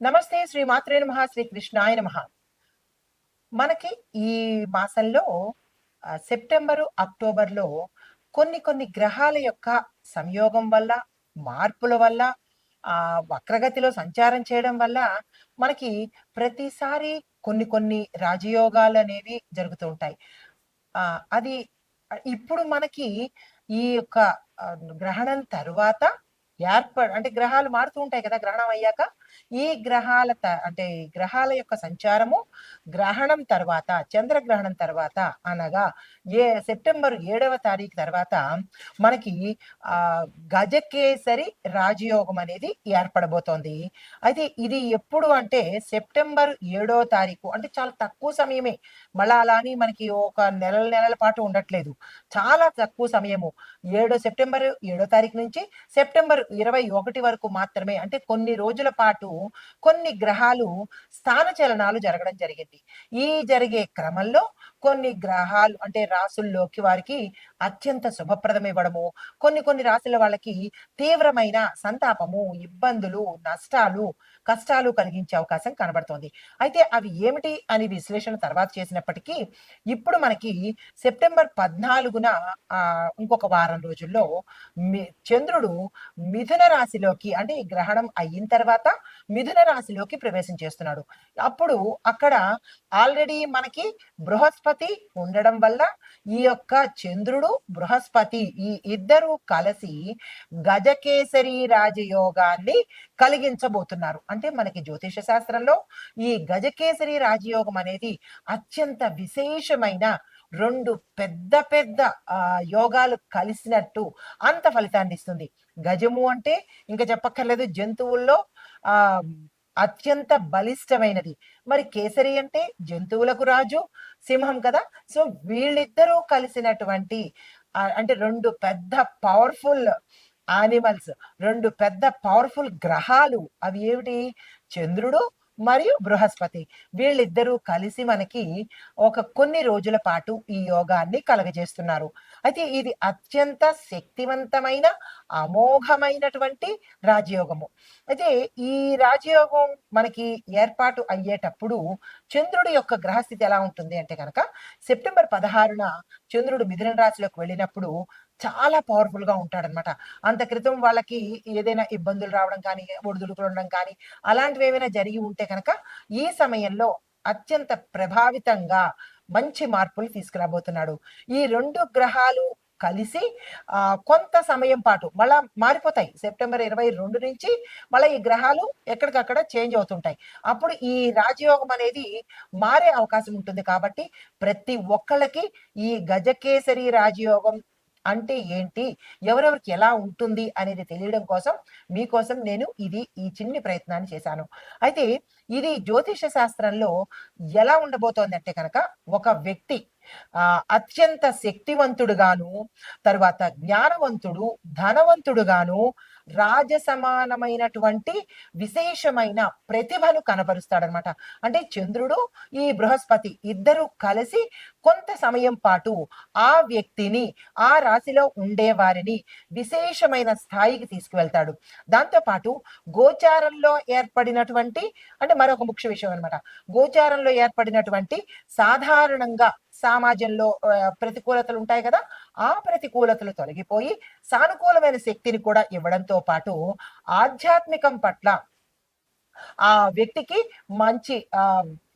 నమస్తే శ్రీ మాత్రే నమ శ్రీ కృష్ణాయ నమ. మనకి ఈ మాసంలో సెప్టెంబరు అక్టోబర్లో కొన్ని కొన్ని గ్రహాల యొక్క సంయోగం వల్ల మార్పుల వల్ల ఆ వక్రగతిలో సంచారం చేయడం వల్ల మనకి ప్రతిసారి కొన్ని కొన్ని రాజయోగాలు అనేవి జరుగుతూ ఉంటాయి. ఆ అది ఇప్పుడు మనకి ఈ యొక్క గ్రహణం తరువాత ఏర్పడ అంటే గ్రహాలు మారుతూ ఉంటాయి కదా గ్రహణం అయ్యాక? ఈ గ్రహాల త- అంటే ఈ గ్రహాల యొక్క సంచారము గ్రహణం తర్వాత చంద్రగ్రహణం తర్వాత అనగా ఏ సెప్టెంబర్ ఏడవ తారీఖు తర్వాత మనకి ఆ గజకేసరి రాజయోగం అనేది ఏర్పడబోతోంది. అయితే ఇది ఎప్పుడు అంటే సెప్టెంబర్ ఏడో తారీఖు అంటే చాలా తక్కువ సమయమే. మళ్ళా అలా అని మనకి ఒక నెలల నెలల పాటు ఉండట్లేదు. చాలా తక్కువ సమయము. ఏడో సెప్టెంబర్ ఏడో తారీఖు నుంచి సెప్టెంబర్ ఇరవై ఒకటి వరకు మాత్రమే అంటే కొన్ని రోజుల పాటు కొన్ని గ్రహాలు స్థాన చలనాలు జరగడం జరిగింది. ఈ జరిగే క్రమంలో కొన్ని గ్రహాలు అంటే రాసుల్లోకి వారికి అత్యంత శుభప్రదం ఇవ్వడము కొన్ని కొన్ని రాశుల వాళ్ళకి తీవ్రమైన సంతాపము ఇబ్బందులు నష్టాలు కష్టాలు కలిగించే అవకాశం కనబడుతోంది. అయితే అవి ఏమిటి అని విశ్లేషణ తర్వాత చేసినప్పటికీ ఇప్పుడు మనకి సెప్టెంబర్ పద్నాలుగున ఇంకొక వారం రోజుల్లో మి- చంద్రుడు మిథున రాశిలోకి అంటే ఈ గ్రహణం అయిన తర్వాత మిథున రాశిలోకి ప్రవేశం చేస్తున్నాడు. అప్పుడు అక్కడ ఆల్రెడీ మనకి బృహస్పతి ఉండడం వల్ల ఈ యొక్క చంద్రుడు బృహస్పతి ఈ ఇద్దరు కలిసి గజకేసరి రాజయోగాన్ని కలిగించబోతున్నారు. అంటే మనకి జ్యోతిష శాస్త్రంలో ఈ గజకేసరి రాజయోగం అనేది అత్యంత విశేషమైన రెండు పెద్ద పెద్ద యోగాలు కలిసినట్టు అంత ఫలితాన్ని ఇస్తుంది. గజము అంటే ఇంకా చెప్పక్కర్లేదు జంతువుల్లో ఆ అత్యంత బలిష్టమైనది. మరి కేసరి అంటే జంతువులకు రాజు సింహం కదా. సో వీళ్ళిద్దరూ కలిసినటువంటి అంటే రెండు పెద్ద పవర్ఫుల్ ఆనిమల్స్ రెండు పెద్ద పవర్ఫుల్ గ్రహాలు. అవి ఏమిటి? చంద్రుడు మరియు బృహస్పతి. వీళ్ళిద్దరూ కలిసి మనకి ఒక కొన్ని రోజుల పాటు ఈ యోగాన్ని కలగజేస్తున్నారు. అయితే ఇది అత్యంత శక్తివంతమైన అమోఘమైనటువంటి రాజయోగము. అయితే ఈ రాజయోగం మనకి ఏర్పాటు అయ్యేటప్పుడు చంద్రుడి యొక్క గ్రహస్థితి ఎలా ఉంటుంది అంటే కనుక సెప్టెంబర్ పదహారున చంద్రుడు మిథున రాశిలోకి వెళ్ళినప్పుడు చాలా పవర్ఫుల్గా ఉంటాడనమాట అంత క్రితం వాళ్ళకి ఏదైనా ఇబ్బందులు రావడం కానీ ఒడిదుడుకులు ఉండడం కానీ అలాంటివి ఏమైనా జరిగి ఉంటే కనుక ఈ సమయంలో అత్యంత ప్రభావితంగా మంచి మార్పులు తీసుకురాబోతున్నాడు. ఈ రెండు గ్రహాలు కలిసి ఆ కొంత సమయం పాటు మళ్ళా మారిపోతాయి. సెప్టెంబర్ ఇరవై రెండు నుంచి మళ్ళీ ఈ గ్రహాలు ఎక్కడికక్కడ చేంజ్ అవుతుంటాయి. అప్పుడు ఈ రాజయోగం అనేది మారే అవకాశం ఉంటుంది కాబట్టి ప్రతి ఒక్కళ్ళకి ఈ గజకేసరి రాజయోగం అంటే ఏంటి? ఎవరెవరికి ఎలా ఉంటుంది అనేది తెలియడం కోసం మీకోసం నేను ఇది ఈ చిన్ని ప్రయత్నాన్ని చేశాను. అయితే ఇది జ్యోతిష శాస్త్రంలో ఎలా ఉండబోతోంది అంటే కనుక ఒక వ్యక్తి ఆ అత్యంత శక్తివంతుడుగాను తర్వాత జ్ఞానవంతుడు ధనవంతుడుగాను రాజ సమానమైనటువంటి విశేషమైన ప్రతిభను కనబరుస్తాడనమాట. అంటే చంద్రుడు ఈ బృహస్పతి ఇద్దరు కలిసి కొంత సమయం పాటు ఆ వ్యక్తిని ఆ రాశిలో ఉండే వారిని విశేషమైన స్థాయికి తీసుకువెళ్తాడు. దాంతోపాటు గోచారంలో ఏర్పడినటువంటి అంటే మరొక ముఖ్య విషయం అనమాట గోచారంలో ఏర్పడినటువంటి సాధారణంగా సమాజంలో ప్రతికూలతలు ఉంటాయి కదా ఆ ప్రతికూలతలు తొలగిపోయి సానుకూలమైన శక్తిని కూడా ఇవ్వడంతో పాటు ఆధ్యాత్మికం పట్ల ఆ వ్యక్తికి మంచి ఆ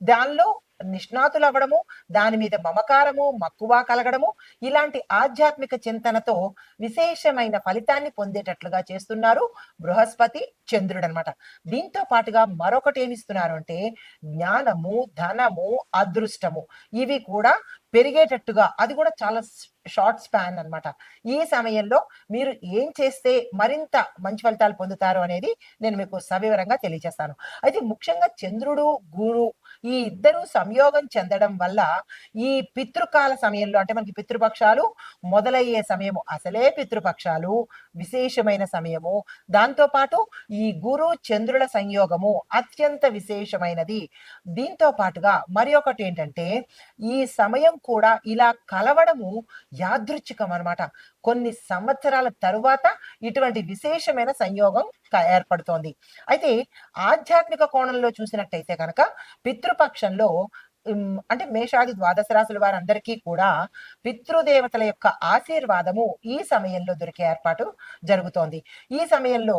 దానిలో నిష్ణాతులు అవ్వడము దాని మీద మమకారము మక్కువ కలగడము ఇలాంటి ఆధ్యాత్మిక చింతనతో విశేషమైన ఫలితాన్ని పొందేటట్లుగా చేస్తున్నారు బృహస్పతి చంద్రుడు అనమాట దీంతో పాటుగా మరొకటి ఏమిస్తున్నారు అంటే జ్ఞానము ధనము అదృష్టము ఇవి కూడా పెరిగేటట్టుగా అది కూడా చాలా షార్ట్ స్పాన్ అన్నమాట. ఈ సమయంలో మీరు ఏం చేస్తే మరింత మంచి ఫలితాలు పొందుతారు అనేది నేను మీకు సవివరంగా తెలియజేస్తాను. అయితే ముఖ్యంగా చంద్రుడు గురు ఈ ఇద్దరు సంయోగం చెందడం వల్ల ఈ పితృకాల సమయంలో అంటే మనకి పితృపక్షాలు మొదలయ్యే సమయము అసలే పితృపక్షాలు విశేషమైన సమయము. దాంతో పాటు ఈ గురు చంద్రుల సంయోగము అత్యంత విశేషమైనది. దీంతో పాటుగా మరి ఒకటి ఏంటంటే ఈ సమయం కూడా ఇలా కలవడము యాదృచ్ఛికం అన్నమాట. కొన్ని సంవత్సరాల తరువాత ఇటువంటి విశేషమైన సంయోగం ఏర్పడుతోంది. అయితే ఆధ్యాత్మిక కోణంలో చూసినట్టయితే కనుక పితృపక్షంలో అంటే మేషాది ద్వాదశ రాశుల వారందరికీ కూడా పితృదేవతల యొక్క ఆశీర్వాదము ఈ సమయంలో దొరికే ఏర్పాటు జరుగుతోంది. ఈ సమయంలో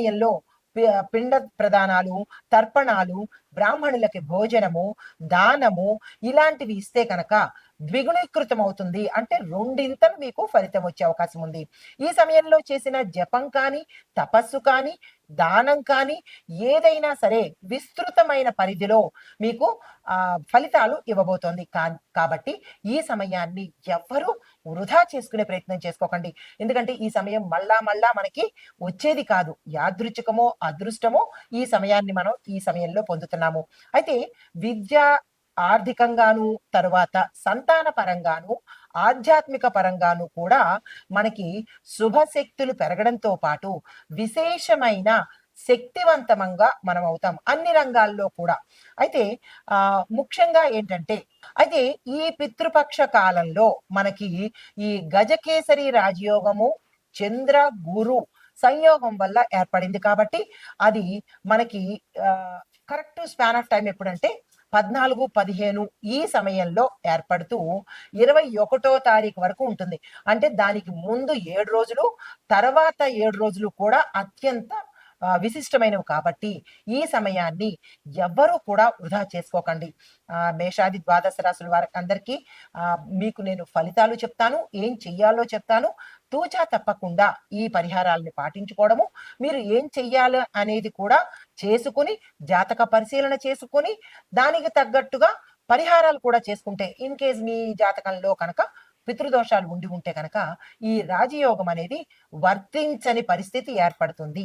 సమయంలో పి- పిండ ప్రదానాలు తర్పణాలు బ్రాహ్మణులకి భోజనము దానము ఇలాంటివి ఇస్తే కనుక ద్విగుణీకృతం అవుతుంది అంటే రెండింతలు మీకు ఫలితం వచ్చే అవకాశం ఉంది. ఈ సమయంలో చేసిన జపం కానీ తపస్సు కానీ దానం కానీ ఏదైనా సరే విస్తృతమైన పరిధిలో మీకు ఆ ఫలితాలు ఇవ్వబోతోంది. కాబట్టి ఈ సమయాన్ని ఎవ్వరూ వృధా చేసుకునే ప్రయత్నం చేసుకోకండి. ఎందుకంటే ఈ సమయం మళ్ళా మళ్ళా మనకి వచ్చేది కాదు. యాదృచ్ఛికమో అదృష్టమో ఈ సమయాన్ని మనం ఈ సమయంలో పొందుతున్నాము. అయితే విద్య ఆర్థికంగాను తరువాత సంతాన పరంగాను ఆధ్యాత్మిక పరంగాను కూడా మనకి శుభశక్తులు పెరగడంతో పాటు విశేషమైన శక్తివంతమంగా మనం అవుతాం అన్ని రంగాల్లో కూడా. అయితే ఆ ముఖ్యంగా ఏంటంటే అయితే ఈ పితృపక్ష కాలంలో మనకి ఈ గజకేసరి రాజయోగము చంద్ర గురు సంయోగం వల్ల ఏర్పడింది కాబట్టి అది మనకి కరెక్ట్ స్పాన్ ఆఫ్ టైం ఎప్పుడంటే పద్నాలుగు పదిహేను ఈ సమయంలో ఏర్పడుతూ ఇరవై ఒకటో తారీఖు వరకు ఉంటుంది. అంటే దానికి ముందు ఏడు రోజులు తర్వాత ఏడు రోజులు కూడా అత్యంత విశిష్టమైనవి కాబట్టి ఈ సమయాన్ని ఎవ్వరూ కూడా వృధా చేసుకోకండి. ఆ, మేషాది ద్వాదశ రాశుల వారికి అందరికీ ఆ, మీకు నేను ఫలితాలు చెప్తాను ఏం చెయ్యాలో చెప్తాను. తూచా తప్పకుండా ఈ పరిహారాలని పాటించుకోవడము మీరు ఏం చెయ్యాలి అనేది కూడా చేసుకుని జాతక పరిశీలన చేసుకుని దానికి తగ్గట్టుగా పరిహారాలు కూడా చేసుకుంటే ఇన్ కేస్ మీ జాతకంలో కనుక పితృదోషాలు ఉండి ఉంటే కనుక ఈ రాజయోగం అనేది వర్తించని పరిస్థితి ఏర్పడుతుంది.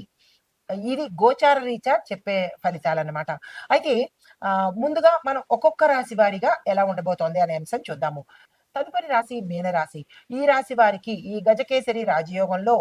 ఇది గోచార రీత్యా చెప్పే ఫలితాలు అన్నమాట అయితే ఆ, ముందుగా మనం ఒక్కొక్క రాశి వారిగా ఎలా ఉండబోతోంది అనే అంశం చూద్దాము. తదుపరి రాశి మీనరాశి. ఈ రాశి వారికి ఈ గజకేసరి రాజయోగంలో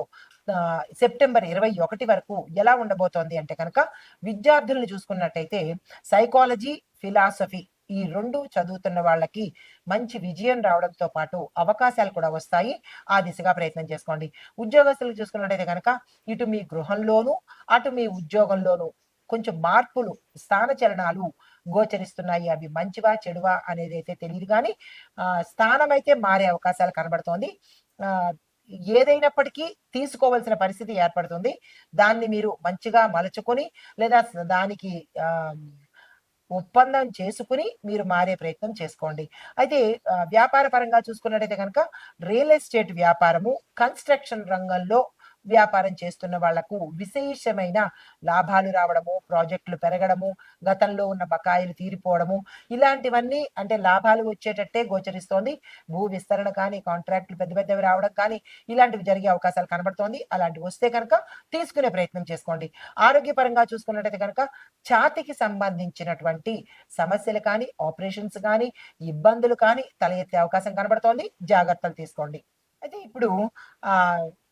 ఆ, సెప్టెంబర్ ఇరవై ఒకటి వరకు ఎలా ఉండబోతోంది అంటే కనుక విద్యార్థులను చూసుకున్నట్టయితే సైకాలజీ ఫిలాసఫీ ఈ రెండు చదువుతున్న వాళ్ళకి మంచి విజయం రావడంతో పాటు అవకాశాలు కూడా వస్తాయి. ఆ దిశగా ప్రయత్నం చేసుకోండి. ఉద్యోగస్తులు చూసుకున్నట్టయితే కనుక ఇటు మీ గృహంలోనూ అటు మీ ఉద్యోగంలోనూ కొంచెం మార్పులు స్థాన చలనాలు గోచరిస్తున్నాయి. అవి మంచివా చెడువా అనేది అయితే తెలియదు కానీ స్థానం అయితే మారే అవకాశాలు కనబడుతోంది. ఏదైనప్పటికీ తీసుకోవాల్సిన పరిస్థితి ఏర్పడుతుంది. దాన్ని మీరు మంచిగా మలుచుకొని లేదా దానికి ఆ, ఒప్పందం చేసుకుని మీరు మారే ప్రయత్నం చేసుకోండి. అయితే ఆ, వ్యాపార పరంగా చూసుకున్నట్టయితే కనుక రియల్ ఎస్టేట్ వ్యాపారము కన్స్ట్రక్షన్ రంగంలో వ్యాపారం చేస్తున్న వాళ్ళకు విశేషమైన లాభాలు రావడము ప్రాజెక్టులు పెరగడము గతంలో ఉన్న బకాయిలు తీరిపోవడము ఇలాంటివన్నీ అంటే లాభాలు వచ్చేటట్టే గోచరిస్తోంది. భూ విస్తరణ కానీ కాంట్రాక్టులు పెద్ద పెద్దవి రావడం కానీ ఇలాంటివి జరిగే అవకాశాలు కనబడుతోంది. అలాంటివి వస్తే కనుక తీసుకునే ప్రయత్నం చేసుకోండి. ఆరోగ్యపరంగా చూసుకున్నట్టయితే కనుక ఛాతికి సంబంధించినటువంటి సమస్యలు కానీ ఆపరేషన్స్ కానీ ఇబ్బందులు కానీ తల ఎత్తే అవకాశం కనబడుతోంది. జాగ్రత్తలు తీసుకోండి. అయితే ఇప్పుడు ఆ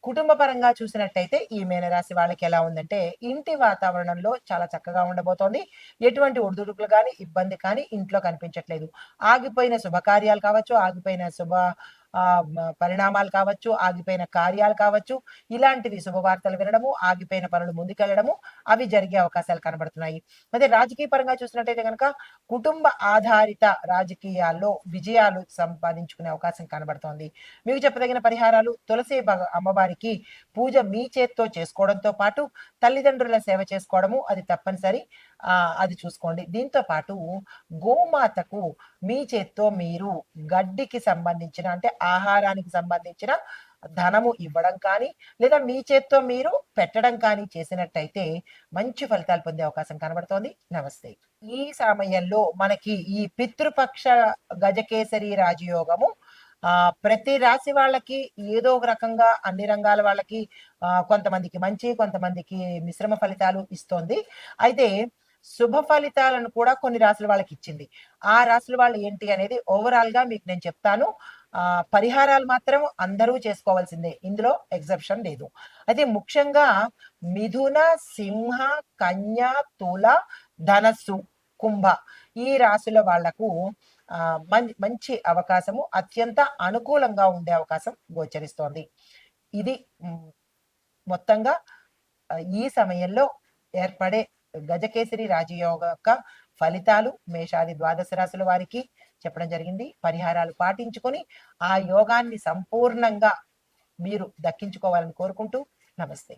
కుటుంబ పరంగా చూసినట్టయితే ఈ మేనరాశి వాళ్ళకి ఎలా ఉందంటే ఇంటి వాతావరణంలో చాలా చక్కగా ఉండబోతోంది. ఎటువంటి ఒడిదుడుకులు కానీ ఇబ్బంది కానీ ఇంట్లో కనిపించట్లేదు. ఆగిపోయిన శుభకార్యాలు కావచ్చు ఆగిపోయిన శుభ పరిణామాలు కావచ్చు ఆగిపోయిన కార్యాలు కావచ్చు ఇలాంటివి శుభవార్తలు వినడము ఆగిపోయిన పనులు ముందుకెళ్ళడము అవి జరిగే అవకాశాలు కనబడుతున్నాయి. అదే రాజకీయ పరంగా చూసినట్టయితే కనుక కుటుంబ ఆధారిత రాజకీయాల్లో విజయాలు సంపాదించుకునే అవకాశం కనబడుతోంది. మీకు చెప్పదగిన పరిహారాలు తులసి అమ్మవారికి పూజ మీ చేత్తో చేసుకోవడంతో పాటు తల్లిదండ్రుల సేవ చేసుకోవడము అది తప్పనిసరి. అది చూసుకోండి. దీంతో పాటు గోమాతకు మీ చేత్తో మీరు గడ్డికి సంబంధించిన అంటే ఆహారానికి సంబంధించిన ధనము ఇవ్వడం కానీ లేదా మీ చేత్తో మీరు పెట్టడం కానీ చేసినట్టయితే మంచి ఫలితాలు పొందే అవకాశం కనబడుతోంది. నమస్తే. ఈ సమయంలో మనకి ఈ పితృపక్ష గజకేసరి రాజయోగము ఆ ప్రతి రాశి వాళ్ళకి ఏదో ఒక రకంగా అన్ని రంగాల వాళ్ళకి ఆ, కొంతమందికి మంచి కొంతమందికి మిశ్రమ ఫలితాలు ఇస్తోంది. అయితే శుభ ఫలితాలను కూడా కొన్ని రాశుల వాళ్ళకి ఇచ్చింది. ఆ రాశుల వాళ్ళు ఏంటి అనేది ఓవరాల్గా మీకు నేను చెప్తాను. ఆ పరిహారాలు మాత్రం అందరూ చేసుకోవాల్సిందే. ఇందులో ఎగ్జెప్షన్ లేదు. అయితే ముఖ్యంగా మిథున సింహ కన్య తుల ధనస్సు కుంభ ఈ రాశుల వాళ్ళకు ఆ మం- మంచి అవకాశము అత్యంత అనుకూలంగా ఉండే అవకాశం గోచరిస్తోంది. ఇది మొత్తంగా ఈ సమయంలో ఏర్పడే గజకేసరి రాజయోగ యొక్క ఫలితాలు మేషాది ద్వాదశ రాశుల వారికి చెప్పడం జరిగింది. పరిహారాలు పాటించుకొని ఆ యోగాన్ని సంపూర్ణంగా మీరు దక్కించుకోవాలని కోరుకుంటూ నమస్తే.